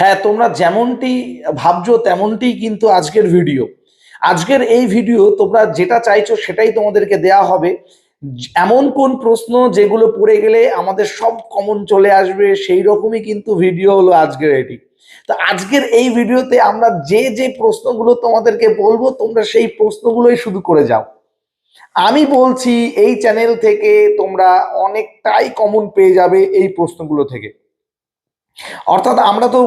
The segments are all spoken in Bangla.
হ্যাঁ তোমরা যেমনটি ভাবছ তেমনটি কিন্তু আজকের ভিডিও আজকের এই ভিডিও তোমরা যেটা চাইছো সেটাই তোমাদেরকে দেয়া হবে। এমন কোন প্রশ্ন যেগুলো পড়ে গেলে আমাদের সব কমন চলে আসবে, সেই রকমই কিন্তু ভিডিও হলো আজকের এটি। তো আজকের এই ভিডিওতে আমরা যে যে প্রশ্নগুলো তোমাদেরকে বলব, তোমরা সেই প্রশ্নগুলোই শুধু করে যাও। আমি বলছি, এই চ্যানেল থেকে তোমরা অনেকটাই কমন পেয়ে যাবে এই প্রশ্নগুলো থেকে। অর্থাৎ আমরা তো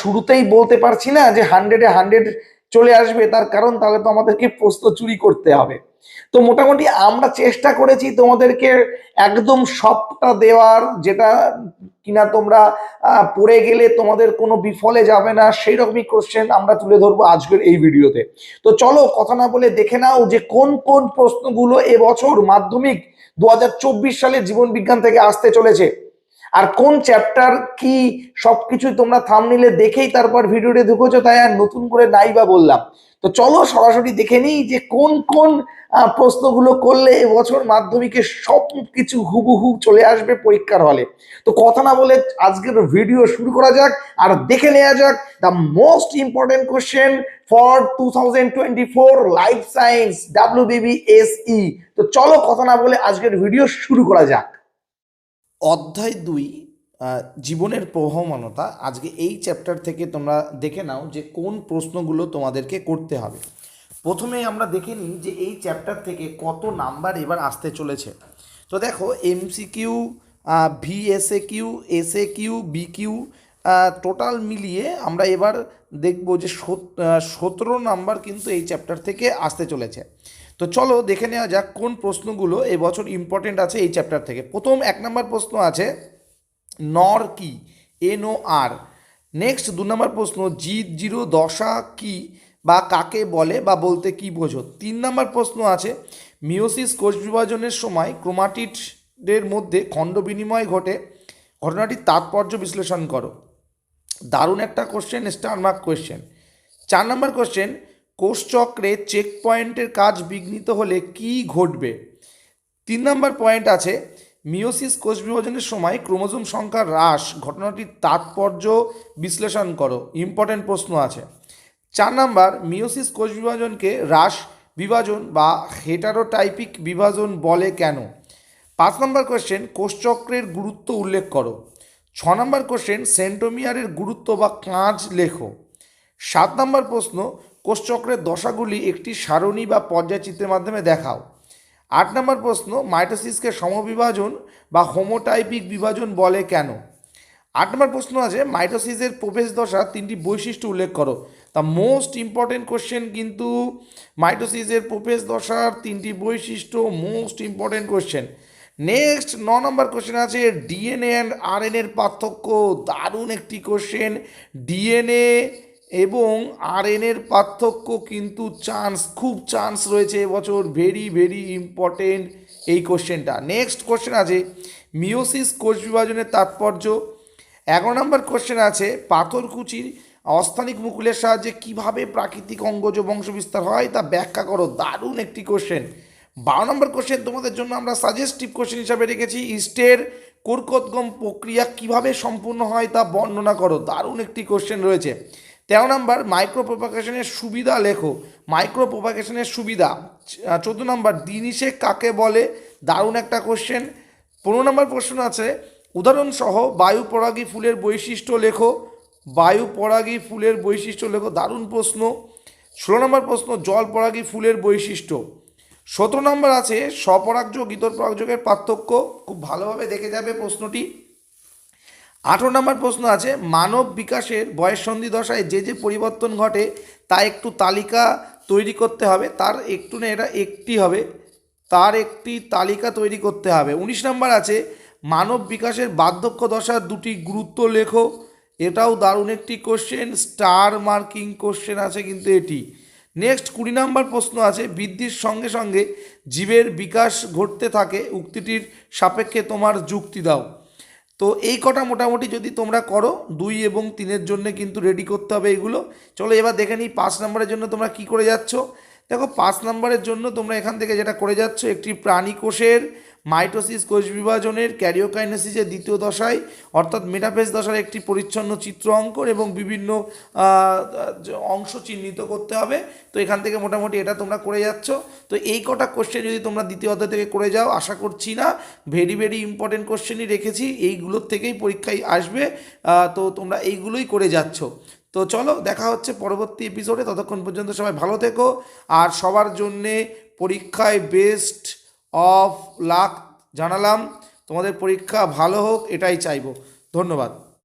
শুরুতেই বলতে পারছি না যে হান্ড্রেডে হান্ড্রেড চলে আসবে, তার কারণ তাহলে তো আমাদেরকে প্রশ্ন চুরি করতে হবে। তো মোটামুটি আমরা চেষ্টা করেছি তোমাদেরকে একদম সবটা দেওয়ার, যেটা কিনা তোমরা পড়ে গেলে তোমাদের কোনো বিফলে যাবে না সেই রকমই কোশ্চেন আমরা তুলে ধরবো আজকের এই ভিডিওতে। তো চলো কথা না বলে দেখে নাও যে কোন কোন প্রশ্নগুলো এবছর মাধ্যমিক দু হাজার চব্বিশ সালে জীবন বিজ্ঞান থেকে আসতে চলেছে। আর কোন চ্যাপ্টার কি সবকিছু তোমরা থামনিলে দেখেই তারপর ভিডিওটি ঢুকেছো তাই আর নতুন করে নাই বা বললাম। তো চলো সরাসরি দেখে নিই যে কোন কোন প্রশ্নগুলো করলে এবছর মাধ্যমিকে সব কিছু হুবহু চলে আসবে পরীক্ষার হলে। তো কথা না বলে আজকের ভিডিও শুরু করা যাক আর দেখে নেওয়া যাক the most important question for two thousand twenty four life science W BBSE E। তো চলো কথা না বলে আজকের ভিডিও শুরু করা যাক। অধ্যায় দুই জীবনের প্রবহমানতা আজকে এই চ্যাপ্টার থেকে তোমরা দেখে নাও যে কোন প্রশ্নগুলো তোমাদেরকে করতে হবে। প্রথমে আমরা দেখে নিই যে এই চ্যাপ্টার থেকে কত নাম্বার এবার আসতে চলেছে। তো দেখো MCQ VSA Q SA Q BQ total মিলিয়ে আমরা এবার দেখব যে সতেরো নাম্বার কিন্তু এই চ্যাপ্টার থেকে আসতে চলেছে। তো চলো দেখে নেওয়া যাক কোন প্রশ্নগুলো এবছর ইম্পর্টেন্ট আছে এই চ্যাপ্টার থেকে। প্রথম এক নম্বর প্রশ্ন আছে, নর কি? এন ও আর নেক্সট দু নম্বর প্রশ্ন জিৎ জিরো দশা কি বা কাকে বলে বা বলতে কি বোঝো? তিন নম্বর প্রশ্ন আছে মিওসিস কোষ বিভাজনের সময় ক্রোমাটিডের মধ্যে খণ্ড বিনিময় ঘটে, ঘটনাটির তাৎপর্য বিশ্লেষণ করো। দারুণ একটা কোশ্চেন স্টার মার্ক কোশ্চেন চার নম্বর কোশ্চেন কোষচক্রে চেক পয়েন্টের কাজ বিঘ্নিত হলে কি ঘটবে? তিন নম্বর পয়েন্ট আছে মিওসিস কোষ বিভাজনের সময় ক্রোমোজোম সংখ্যার হ্রাস, ঘটনাটির তাৎপর্য বিশ্লেষণ করো ইম্পর্টেন্ট প্রশ্ন আছে। চার নাম্বার মিওসিস কোষ বিভাজনকে হ্রাস বিভাজন বা হেটারোটাইপিক বিভাজন বলে কেন? পাঁচ নম্বর কোশ্চেন কোষচক্রের গুরুত্ব উল্লেখ করো। ছ নম্বর কোশ্চেন সেন্টোমিয়ারের গুরুত্ব বা কাঁচ লেখো। সাত নম্বর প্রশ্ন, কোষচক্রের দশাগুলি একটি সারণী বা পর্যায়চিত্রের মাধ্যমে দেখাও। আট নম্বর প্রশ্ন, মাইটোসিসকে সমবিভাজন বা হোমোটাইপিক বিভাজন বলে কেন? আট নম্বর প্রশ্ন আছে, মাইটোসিসের প্রবেশ দশা তিনটি বৈশিষ্ট্য উল্লেখ করো। দ্য মোস্ট ইম্পর্টেন্ট কোশ্চেন কিন্তু মাইটোসিসের প্রবেশ দশার তিনটি বৈশিষ্ট্য মোস্ট ইম্পর্টেন্ট কোশ্চেন নেক্সট ন নম্বর কোশ্চেন আছে ডিএনএ অ্যান্ড আরএনএর পার্থক্য। দারুণ একটি কোশ্চেন ডিএনএ এবং আরএনএর পার্থক্য কিন্তু চান্স খুব চান্স রয়েছে এবছর। ভেরি ভেরি ইম্পর্টেন্ট এই কোশ্চেনটা নেক্সট কোশ্চেন আছে মিওসিস কোষ বিভাজনের তাৎপর্য। এগারো নম্বর কোশ্চেন আছে পাথরকুচির অস্থানিক মুকুলের সাহায্যে কীভাবে প্রাকৃতিক অঙ্গজ বংশ বিস্তার হয় তা ব্যাখ্যা করো। দারুণ একটি কোশ্চেন বারো নম্বর কোশ্চেন তোমাদের জন্য আমরা সাজেস্টিভ কোশ্চেন হিসাবে রেখেছি, ইস্টের কোরকোদ্গম প্রক্রিয়া কীভাবে সম্পূর্ণ হয় তা বর্ণনা করো। দারুণ একটি কোশ্চেন রয়েছে। তেরো নম্বর মাইক্রো প্রোপাগেশনের সুবিধা লেখো। মাইক্রো প্রোপাগেশনের সুবিধা চোদ্দ নম্বর দিনিসে কাকে বলে? দারুণ একটা কোশ্চেন পনেরো নম্বর প্রশ্ন আছে, উদাহরণসহ বায়ু পরাগী ফুলের বৈশিষ্ট্য লেখো। বায়ু পরাগী ফুলের বৈশিষ্ট্য লেখো, দারুণ প্রশ্ন। ষোলো নম্বর প্রশ্ন জল পরাগী ফুলের বৈশিষ্ট্য। সতেরো নম্বর আছে, স্বপরাগযোগ ইতর পরাগযোগের পার্থক্য। খুব ভালোভাবে দেখে যাবে প্রশ্নটি। আঠেরো নম্বর প্রশ্ন আছে, মানব বিকাশের বয়ঃসন্ধি দশায় যে যে পরিবর্তন ঘটে তা একটু তালিকা তৈরি করতে হবে, তার একটু না এটা একটি হবে, তার একটি তালিকা তৈরি করতে হবে। উনিশ নম্বর আছে, মানব বিকাশের বার্ধক্য দশার দুটি গুরুত্ব লেখো, এটাও দারুণ একটি কোশ্চেন স্টার মার্কিং কোশ্চেন আছে কিন্তু এটি। নেক্সট কুড়ি নম্বর প্রশ্ন আছে, বৃদ্ধির সঙ্গে সঙ্গে জীবের বিকাশ ঘটতে থাকে, উক্তিটির সাপেক্ষে তোমার যুক্তি দাও। তো এই কটা মোটামুটি যদি তোমরা করো, দুই এবং তিনের জন্য কিন্তু রেডি করতে হবে এগুলো। চলো এবার দেখে নিই পাঁচ নম্বরের জন্য তোমরা কি করে যাচ্ছ। দেখো, পাঁচ নম্বরের জন্য তোমরা এখান থেকে যেটা করে যাচ্ছ, একটি প্রাণী কোষের মাইটোসিস কোষ বিভাজনের ক্যারিওকাইনেসিসের দ্বিতীয় দশায়, অর্থাৎ মেটাফেজ দশার একটি পরিচ্ছন্ন চিত্র অঙ্কন এবং বিভিন্ন অংশ চিহ্নিত করতে হবে। তো এখান থেকে মোটামুটি এটা তোমরা করে যাচ্ছ। তো এই কটা কোশ্চেন যদি তোমরা দ্বিতীয় অধ্যায় থেকে করে যাও, আশা করছি না ভেরি ভেরি ইম্পর্টেন্ট কোশ্চেনই রেখেছি। এইগুলোর থেকেই পরীক্ষায় আসবে। তো তোমরা এইগুলোই করে যাচ্ছ। তো চলো, দেখা হচ্ছে পরবর্তী এপিসোডে ততক্ষণ পর্যন্ত সবাই ভালো থেকো। আর সবার জন্যে পরীক্ষায় বেস্ট অফ লাক জানালাম। তোমাদের পরীক্ষা ভালো হোক এটাই চাইব। ধন্যবাদ।